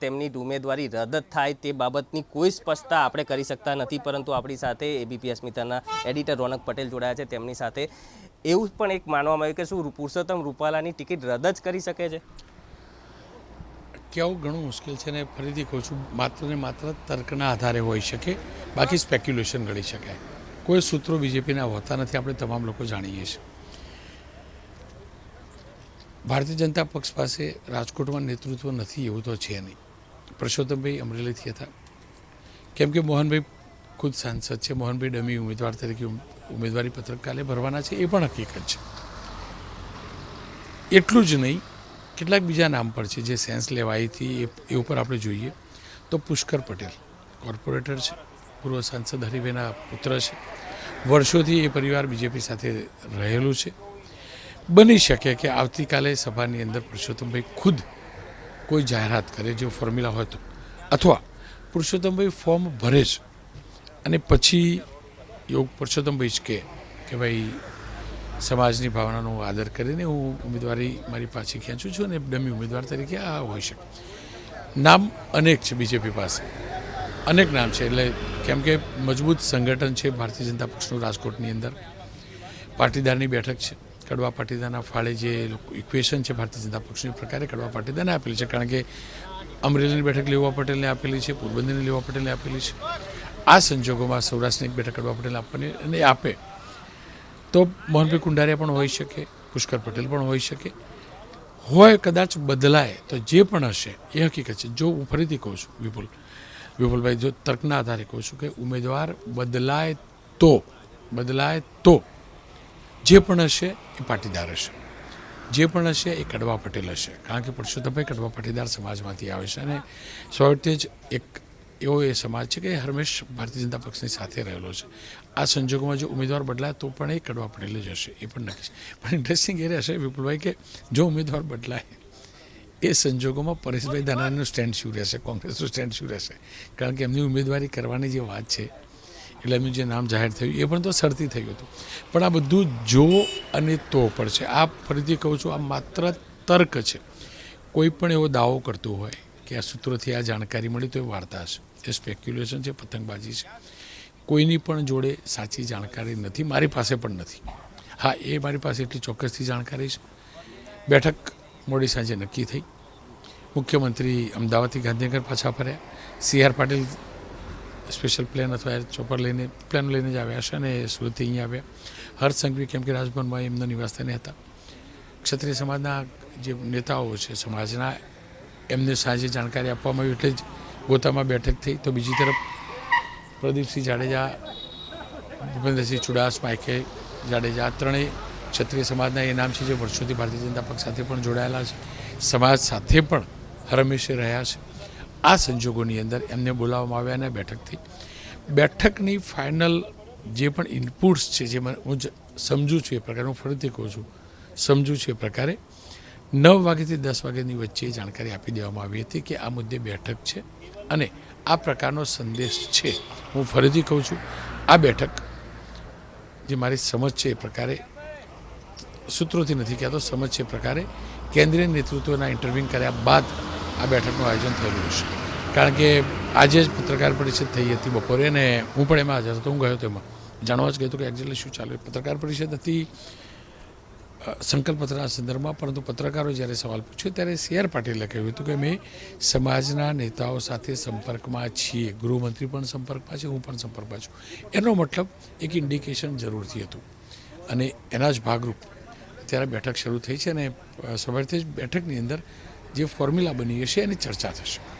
તેમની ઉમેદવારી રદ થાય તે બાબતની કોઈ સ્પષ્ટતા આપણે કરી શકતા નથી, પરંતુ આપણી સાથે એબીપી અસ્મિતાના એડિટર રોનક પટેલ જોડાયા છે. તેમની સાથે એવું પણ એક માનવામાં આવ્યું કે શું પુરુષોત્તમ રૂપાલાની ટિકિટ રદ જ કરી શકે છે? કહેવું ઘણું મુશ્કેલ છે ને ફરીથી કહું છું, માત્ર ને માત્ર તર્કના આધારે હોઈ શકે, બાકી સ્પેક્યુલેશન ગણી શકાય કોઈ સૂત્રો બીજેપીના હોતા નથી, આપણે તમામ લોકો જાણીએ છીએ. ભારતીય જનતા પક્ષ પાસે રાજકોટમાં નેતૃત્વ નથી એવું તો છે નહીં. પરસોત્તમભાઈ અમરેલીથી હતા. કેમ કે મોહનભાઈ ખુદ સાંસદ છે. મોહનભાઈ ડમી ઉમેદવાર તરીકે ઉમેદવારી પત્રક કાલે ભરવાના છે. એ પણ હકીકત છે. એટલું જ નહીં, કેટલાક બીજા નામ પર છે. જે સેન્સ લેવાઈ એ એ ઉપર આપણે જોઈએ તો પુષ્કર પટેલ કોર્પોરેટર છે. પૂર્વ સાંસદ હરિભાઈના પુત્ર છે. વર્ષોથી એ પરિવાર બીજેપી સાથે રહેલું છે. બની શકે કે આવતીકાલે સભાની અંદર પુરુષોત્તમભાઈ ખુદ કોઈ જાહેરાત કરે, જો ફોર્મ્યુલા હોય તો. અથવા પુરુષોત્તમભાઈ ફોર્મ ભરે છે અને પછી યોગ પુરુષોત્તમભાઈ જ કહે કે ભાઈ, સમાજની ભાવનાનો આદર કરીને હું ઉમેદવારી મારી પાછી ખેંચું છું અને ડમી ઉમેદવાર તરીકે આ હોઈ શકે. નામ અનેક છે બીજેપી પાસે. અનેક નામ છે, એટલે કેમ કે મજબૂત સંગઠન છે ભારતીય જનતા પક્ષનું રાજકોટની અંદર. પાટીદારની બેઠક છે. કડવા પાટીદારના ફાળે જે ઇક્વેશન છે ભારતીય જનતા પક્ષની પ્રકારે કડવા પાટીદારને આપેલી છે. કારણ કે અમરેલીની બેઠક લેવા પટેલને આપેલી છે, પોરબંદરની લેવા પટેલને આપેલી છે. આ સંજોગોમાં સૌરાષ્ટ્રની એક બેઠક કડવા પટેલને આપવાની અને આપે. તો મોહનભાઈ કુંડારિયા પણ હોઈ શકે, પુષ્કર પટેલ પણ હોઈ શકે. હોય કદાચ બદલાય તો જે પણ હશે, એ હકીકત છે. જો હું ફરીથી કહું છું, વિપુલ, વિપુલભાઈ, જો તર્કના આધારે કહું છું કે ઉમેદવાર બદલાય તો બદલાય તો જે પણ હશે એ પાટીદાર હશે. જે પણ હશે એ કડવા પટેલ હશે. કારણ કે પરસોત્તમભાઈ કડવા પાટીદાર સમાજમાંથી આવે છે અને સ્વાર્થે જ એક એવો એ સમાજ છે કે હંમેશ ભારતીય જનતા પક્ષની સાથે રહેલો છે. આ સંજોગોમાં જો ઉમેદવાર બદલાય તો પણ એ કડવા પટેલ જ હશે, એ પણ નક્કી છે. પણ ઇન્ટરેસ્ટિંગ એ રહેશે વિપુલભાઈ કે જો ઉમેદવાર બદલાય, એ સંજોગોમાં પરેશભાઈ ધાનાણીનું સ્ટેન્ડ શું રહેશે, કોંગ્રેસનું સ્ટેન્ડ શું રહેશે? કારણ કે એમની ઉમેદવારી કરવાની જે વાત છે એટલે જે નામ જાહેર થયું, એ પણ તો સરથી થયું હતું. પણ આ બધું જો અને તો પર છે. આ ફરીથી કહું છું, આ માત્ર તર્ક છે. કોઈ પણ એવો દાવો કરતો હોય કે આ સૂત્રોથી આ જાણકારી મળી, તો એ વાર્તા છે એ સ્પેક્યુલેશન છે, પતંગબાજી છે. કોઈની પણ જોડે સાચી જાણકારી નથી, મારી પાસે પણ નથી. હા, એ મારી પાસે એટલી ચોક્કસથી જાણકારી છે. બેઠક મોડી સાંજે નક્કી થઈ. મુખ્યમંત્રી અમદાવાદથી ગાંધીનગર પાછા ફર્યા. C R Patil special plane અથવા ચોપર લઈને, પ્લેન લઈને જ આવ્યા છે અને સુરતથી અહીંયા આવ્યા. હર્ષ સંઘવી કેમ કે રાજભવનમાં એમના નિવાસસ્થાને હતા. ક્ષત્રિય સમાજના જે નેતાઓ છે, સમાજના એમને સાંજે જાણકારી આપવામાં આવી એટલે જ ગોતામાં બેઠક થઈ. તો બીજી તરફ પ્રદીપસિંહ જાડેજા, ભૂપેન્દ્રસિંહ ચુડાસ, માઇકે જાડેજા ત્રણેય ક્ષત્રિય સમાજના એ નામ છે જે વર્ષોથી ભારતીય જનતા પક્ષ સાથે પણ જોડાયેલા છે. સમાજ સાથે પણ હરમેશે રહ્યા છે. આ સંજોગોની અંદર એમને બોલાવવામાં આવ્યા અને બેઠકથી. બેઠકની ફાઇનલ જે પણ ઇનપુટ્સ છે, જે હું સમજું છું એ પ્રકારે, હું ફરીથી કહું છું, સમજું છું એ પ્રકારે, નવ વાગ્યાથી દસ વાગ્યાની વચ્ચે જાણકારી આપી દેવામાં આવી હતી કે આ મુદ્દે બેઠક છે અને આ પ્રકારનો સંદેશ છે. હું ફરીથી કહું છું, આ બેઠક જે મારી સમજ છે એ પ્રકારે, સૂત્રોથી નથી કહેતો, સમજ છે એ પ્રકારે, કેન્દ્રીય નેતૃત્વના ઇન્ટરવ્યૂ કર્યા બાદ આ બેઠકનું આયોજન થયેલું છે કારણ કે આજે જ પત્રકાર પરિષદ થઈ હતી બપોરે ને હું પણ એમાં હાજર હતો. હું ગયો તેમાં જાણવા જ ગયો હતો કે એક્ઝેક્ટલી શું ચાલે. પત્રકાર પરિષદ હતી સંકલ્પપત્રના સંદર્ભમાં, પરંતુ પત્રકારો જ્યારે સવાલ પૂછ્યો ત્યારે સી આર પાટીલે કહ્યું હતું કે અમે સમાજના નેતાઓ સાથે સંપર્કમાં છીએ. ગૃહમંત્રી પણ સંપર્કમાં છે, હું પણ સંપર્કમાં છું. એનો મતલબ એક ઇન્ડિકેશન જરૂરથી હતું. અને એના જ ભાગરૂપ ત્યારે બેઠક શરૂ થઈ છે અને સવારથી જ બેઠકની અંદર જે ફોર્મ્યુલા બની હશે એની ચર્ચા થશે.